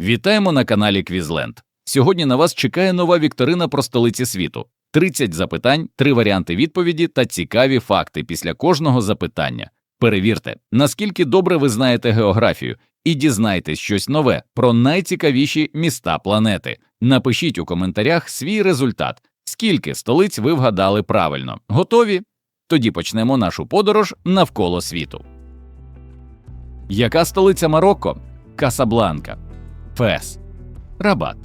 Вітаємо на каналі Квізленд. Сьогодні на вас чекає нова вікторина про столиці світу. 30 запитань, 3 варіанти відповіді та цікаві факти після кожного запитання. Перевірте, наскільки добре ви знаєте географію, і дізнайтесь щось нове про найцікавіші міста планети. Напишіть у коментарях свій результат, скільки столиць ви вгадали правильно. Готові? Тоді почнемо нашу подорож навколо світу. Яка столиця Марокко? Касабланка. Фес. Рабат.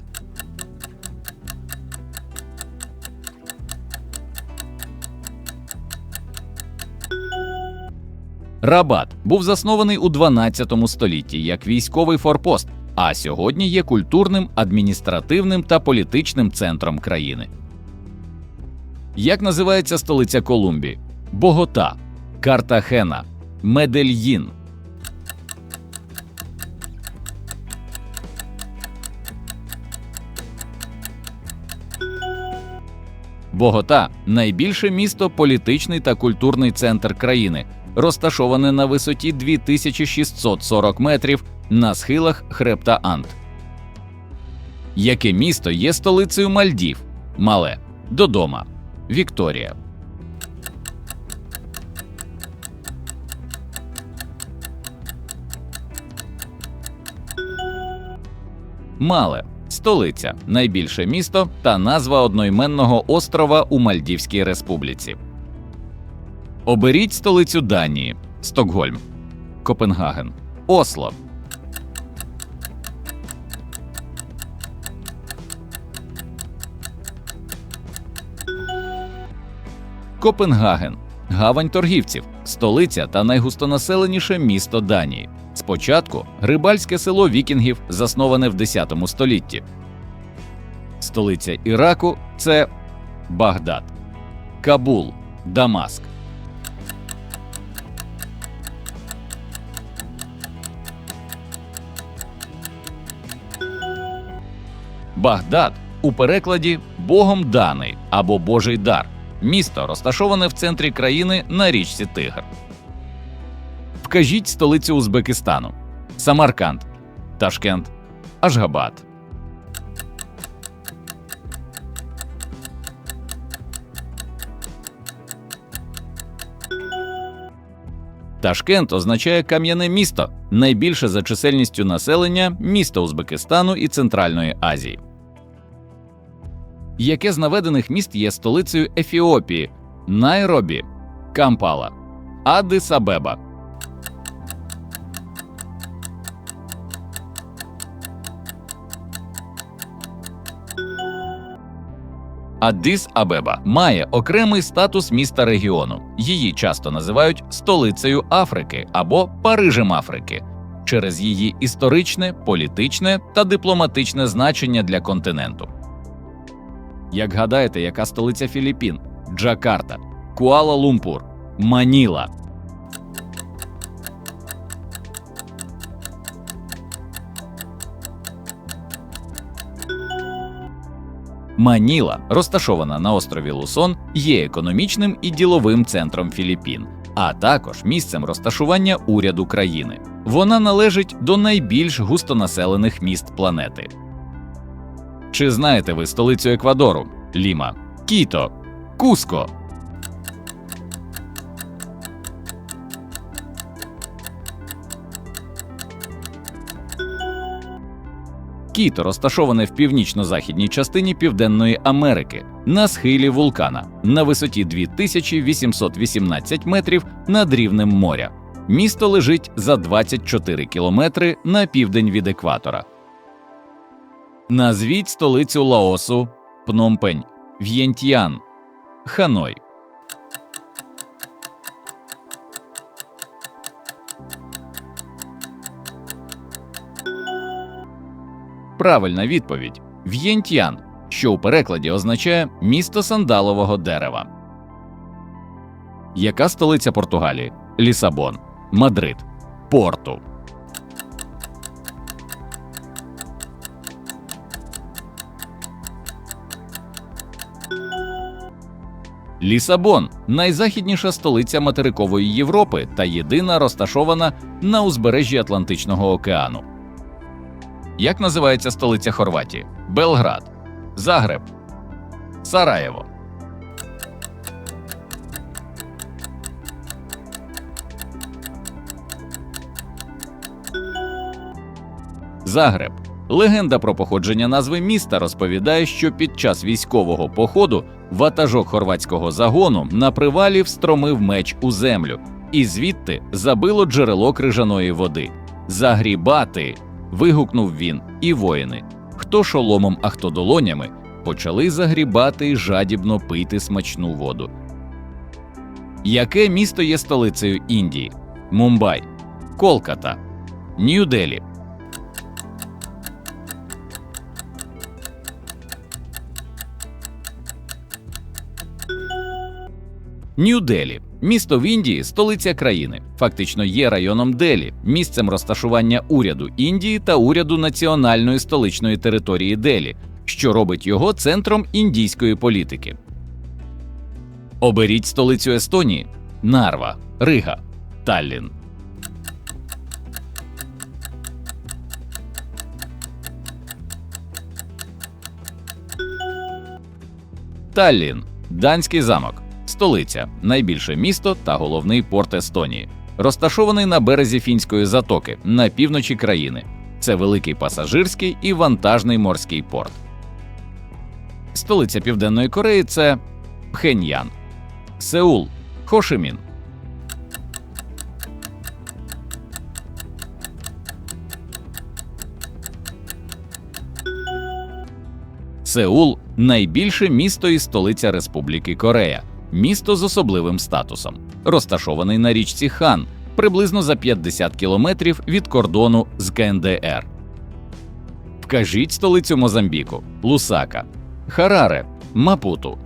Рабат був заснований у 12 столітті як військовий форпост, а сьогодні є культурним, адміністративним та політичним центром країни. Як називається столиця Колумбії? Богота, Картахена, Медельїн. Богота найбільше місто, політичний та культурний центр країни, розташоване на висоті 2640 метрів на схилах хребта Ант. Яке місто є столицею Мальдів? Мале, Додома, Вікторія. Мале столиця, найбільше місто та назва одноіменного острова у Мальдівській Республіці. Оберіть столицю Данії Стокгольм, Копенгаген, Осло. Копенгаген гавань торгівців, столиця та найгустонаселеніше місто Данії. Спочатку рибальське село вікінгів, засноване в 10 столітті. Столиця Іраку це Багдад, Кабул, Дамаск. Багдад у перекладі Богом даний або Божий дар. Місто розташоване в центрі країни на річці Тигр. Вкажіть столицю Узбекистану: Самарканд, Ташкент, Ашгабад. Ташкент означає кам'яне місто, найбільше за чисельністю населення місто Узбекистану і Центральної Азії. Яке з наведених міст є столицею Ефіопії, Найробі, Кампала, Аддис Абеба. Аддис Абеба має окремий статус міста регіону. Її часто називають столицею Африки або Парижем Африки через її історичне, політичне та дипломатичне значення для континенту. Як гадаєте, яка столиця Філіппін? Джакарта, Куала-Лумпур, Маніла. Маніла, розташована на острові Лусон, є економічним і діловим центром Філіппін, а також місцем розташування уряду країни. Вона належить до найбільш густонаселених міст планети. Чи знаєте ви столицю Еквадору? Ліма, Кіто, Куско. Кіто розташоване в північно-західній частині Південної Америки на схилі вулкана на висоті 2818 метрів над рівнем моря. Місто лежить за 24 кілометри на південь від екватора. Назвіть столицю Лаосу Пномпень, В'єнтьян, Ханой. Правильна відповідь В'єнтьян, що у перекладі означає місто сандалового дерева. Яка столиця Португалії? Лісабон, Мадрид, Порту. Лісабон найзахідніша столиця материкової Європи та єдина розташована на узбережжі Атлантичного океану. Як називається столиця Хорватії? Белград, Загреб, Сараєво. Загреб. Легенда про походження назви міста розповідає, що під час військового походу ватажок хорватського загону на привалі встромив меч у землю, і звідти забило джерело крижаної води. Загрібати. вигукнув він, і воїни, хто шоломом, а хто долонями, почали загрібати і жадібно пити смачну воду. Яке місто є столицею Індії? Мумбай, Колката, Нью-Делі. Нью-Делі місто в Індії, столиця країни, фактично є районом Делі, місцем розташування уряду Індії та уряду національної столичної території Делі, що робить його центром індійської політики. Оберіть столицю Естонії Нарва, Рига, Таллін. Таллін Данський замок, столиця, найбільше місто та головний порт Естонії, розташований на березі фінської затоки на півночі країни. Це великий пасажирський і вантажний морський порт. Столиця Південної Кореї це Пхеньян, Сеул, Хошимін. Сеул найбільше місто і столиця Республіки Корея, місто з особливим статусом, розташований на річці Хан, приблизно за 50 кілометрів від кордону з КНДР. Вкажіть столицю Мозамбіку, Лусака, Хараре, Мапуту.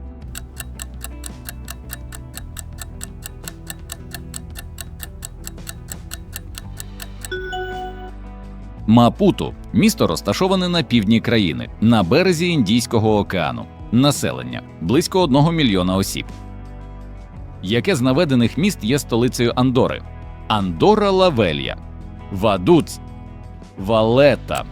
Мапуту місто розташоване на півдні країни, на березі Індійського океану. Населення близько 1 мільйона осіб. Яке з наведених міст є столицею Андори? Андора Лавелья, Вадуц, Валета.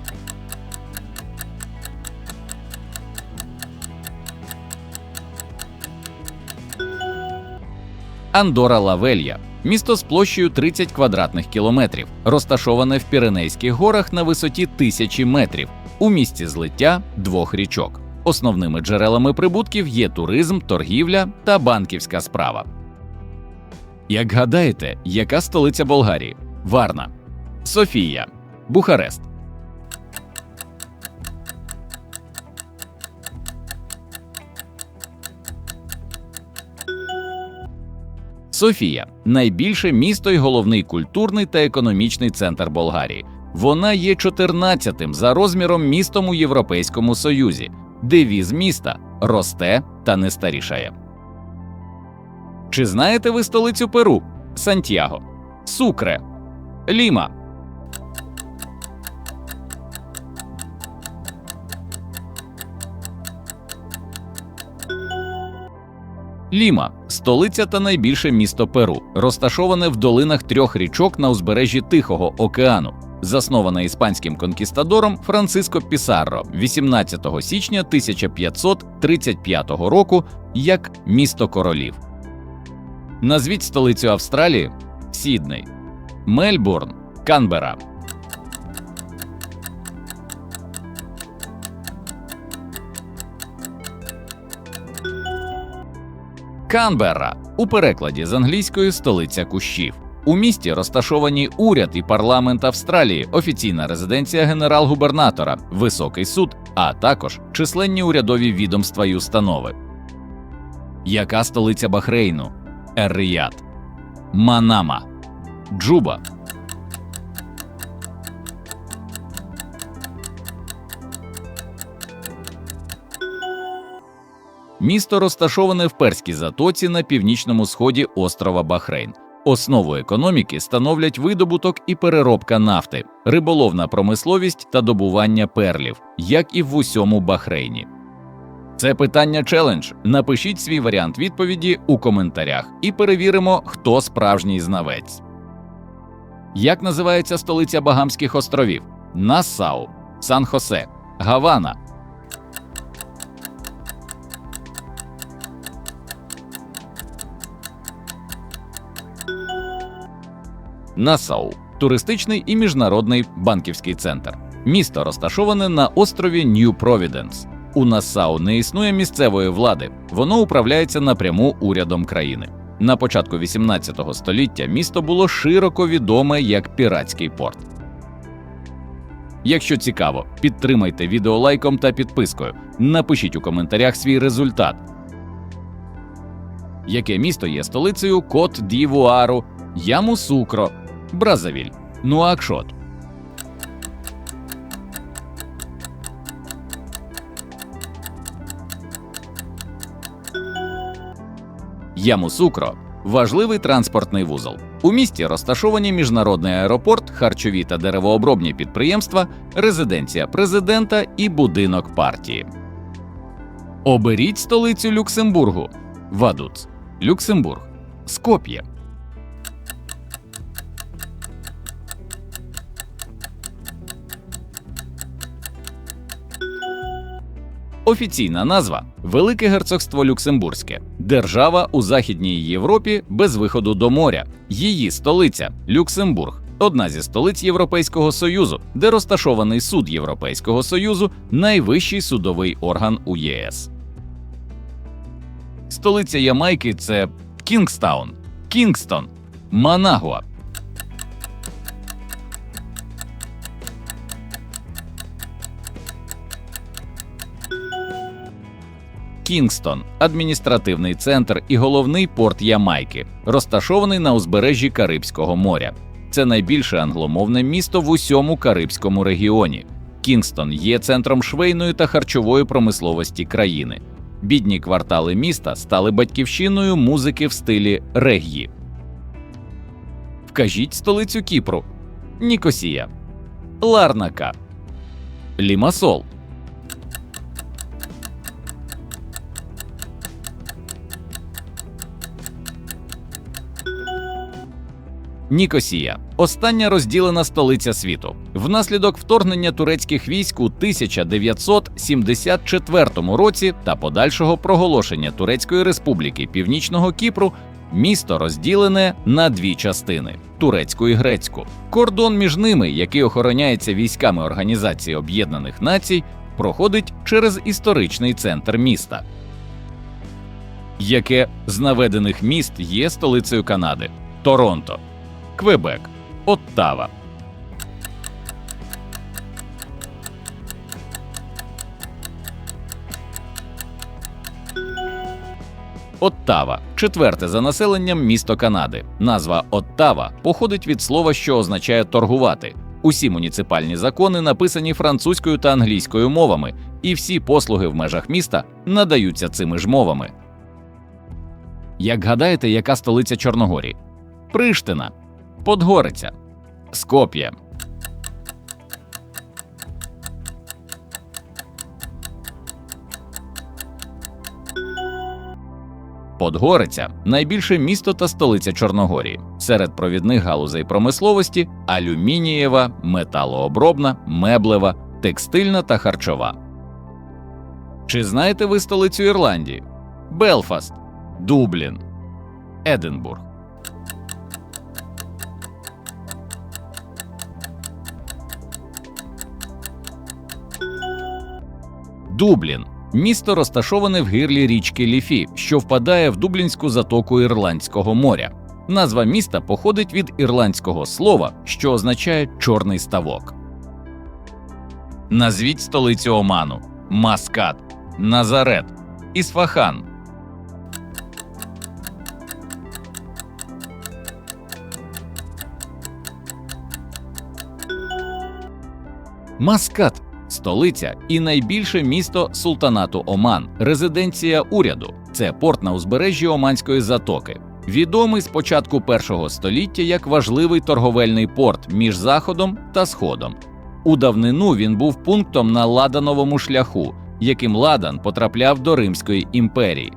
Андора Лавелья місто з площею 30 квадратних кілометрів, розташоване в Піренейських горах на висоті тисячі метрів, у місці злиття двох річок. Основними джерелами прибутків є туризм, торгівля та банківська справа. Як гадаєте, яка столиця Болгарії? Варна, Софія, Бухарест. Софія найбільше місто й головний культурний та економічний центр Болгарії. Вона є 14-тим за розміром містом у Європейському Союзі. Девіз міста росте та не старішає. Чи знаєте ви столицю Перу? Сантьяго, Сукре, Ліма. Ліма столиця та найбільше місто Перу, розташоване в долинах трьох річок на узбережжі Тихого океану, засноване іспанським конкістадором Франциско Пісарро 18 січня 1535 року як місто королів. Назвіть столицю Австралії Сідней, Мельбурн, Канбера. Канберра у перекладі з англійської столиця кущів. У місті розташовані уряд і парламент Австралії, офіційна резиденція генерал-губернатора, високий суд, а також численні урядові відомства й установи. Яка столиця Бахрейну? Ер-Рияд, Манама, Джуба. Місто розташоване в Перській затоці на північному сході острова Бахрейн. Основу економіки становлять видобуток і переробка нафти, риболовна промисловість та добування перлів, як і в усьому Бахрейні. Це питання челендж. Напишіть свій варіант відповіді у коментарях і перевіримо, хто справжній знавець. Як називається столиця Багамських островів? Нассау, Сан-Хосе, Гавана. Насау туристичний і міжнародний банківський центр. Місто розташоване на острові Нью Провіденс. У Нассау не існує місцевої влади, воно управляється напряму урядом країни. На початку 18 століття місто було широко відоме як піратський порт. Якщо цікаво, підтримайте відео лайком та підпискою. Напишіть у коментарях свій результат. Яке місто є столицею Кот Дівуару, Ямусукро, Бразавіль, Нуакшот? Ямусукро важливий транспортний вузол. У місті розташовані міжнародний аеропорт, харчові та деревообробні підприємства, резиденція президента і будинок партії. Оберіть столицю Люксембургу. Вадуц. Люксембург. Скоп'є. Офіційна назва Велике Герцогство Люксембурзьке, держава у Західній Європі без виходу до моря. Її столиця Люксембург, одна зі столиць Європейського Союзу, де розташований суд Європейського Союзу, найвищий судовий орган у ЄС. Столиця Ямайки це Кінгстаун, Кінгстон, Манагуа. Кінгстон адміністративний центр і головний порт Ямайки, розташований на узбережжі Карибського моря. Це найбільше англомовне місто в усьому Карибському регіоні. Кінгстон є центром швейної та харчової промисловості країни. Бідні квартали міста стали батьківщиною музики в стилі рег'ї. Вкажіть столицю Кіпру, Нікосія, Ларнака, Лімасол. Нікосія остання розділена столиця світу. Внаслідок вторгнення турецьких військ у 1974 році та подальшого проголошення Турецької республіки Північного Кіпру. Місто розділене на дві частини турецьку і грецьку. Кордон між ними, який охороняється військами Організації Об'єднаних Націй, проходить через історичний центр міста, яке з наведених міст є столицею Канади Торонто. Квебек, Оттава. Оттава четверте за населенням місто Канади. Назва Оттава походить від слова, що означає торгувати. Усі муніципальні закони написані французькою та англійською мовами, і всі послуги в межах міста надаються цими ж мовами. Як гадаєте, яка столиця Чорногорії? Приштина. Подгориця, Скоп'є. Подгориця найбільше місто та столиця Чорногорії. Серед провідних галузей промисловості алюмінієва, металообробна, меблева, текстильна та харчова. Чи знаєте ви столицю Ірландії? Белфаст, Дублін, Единбург. Дублін місто розташоване в гирлі річки Ліфі, що впадає в Дублінську затоку Ірландського моря. Назва міста походить від ірландського слова, що означає чорний ставок. Назвіть столицю Оману, Маскат, Назарет, Ісфахан. Маскат столиця і найбільше місто султанату Оман, резиденція уряду. Це порт на узбережжі Оманської затоки. Відомий з початку першого століття як важливий торговельний порт між Заходом та Сходом. У давнину він був пунктом на Ладановому шляху, яким Ладан потрапляв до Римської імперії.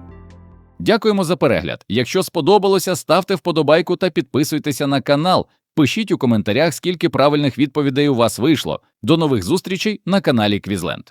Дякуємо за перегляд. Якщо сподобалося, ставте вподобайку та підписуйтеся на канал. Пишіть у коментарях, скільки правильних відповідей у вас вийшло. До нових зустрічей на каналі Квізленд.